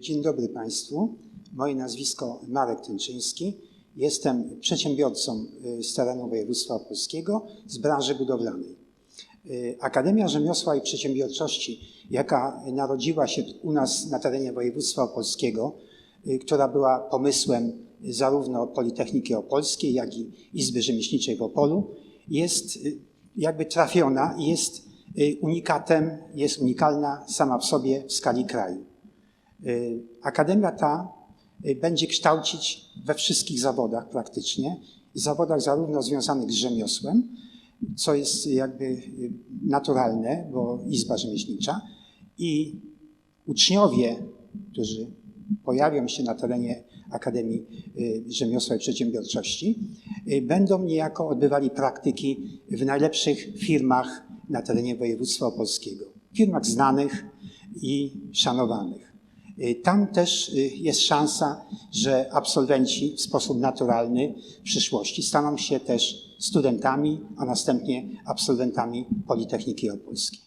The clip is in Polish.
Dzień dobry Państwu. Moje nazwisko Marek Tęczyński. Jestem przedsiębiorcą y, z terenu województwa opolskiego z branży budowlanej. Y, Akademia Rzemiosła i Przedsiębiorczości, jaka narodziła się u nas na terenie województwa opolskiego, y, która była pomysłem zarówno Politechniki Opolskiej, jak i Izby Rzemieślniczej w Opolu, jest jakby trafiona i jest unikatem, jest unikalna sama w sobie w skali kraju. Y, Akademia ta y, będzie kształcić we wszystkich zawodach praktycznie, zawodach zarówno związanych z rzemiosłem, co jest jakby y, naturalne, bo Izba Rzemieślnicza i uczniowie, którzy pojawią się na terenie Akademii Rzemiosła i Przedsiębiorczości, będą niejako odbywali praktyki w najlepszych firmach na terenie województwa opolskiego. Firmach znanych i szanowanych. Y, Tam też y, jest szansa, że absolwenci w sposób naturalny w przyszłości staną się też studentami, a następnie absolwentami Politechniki Opolskiej.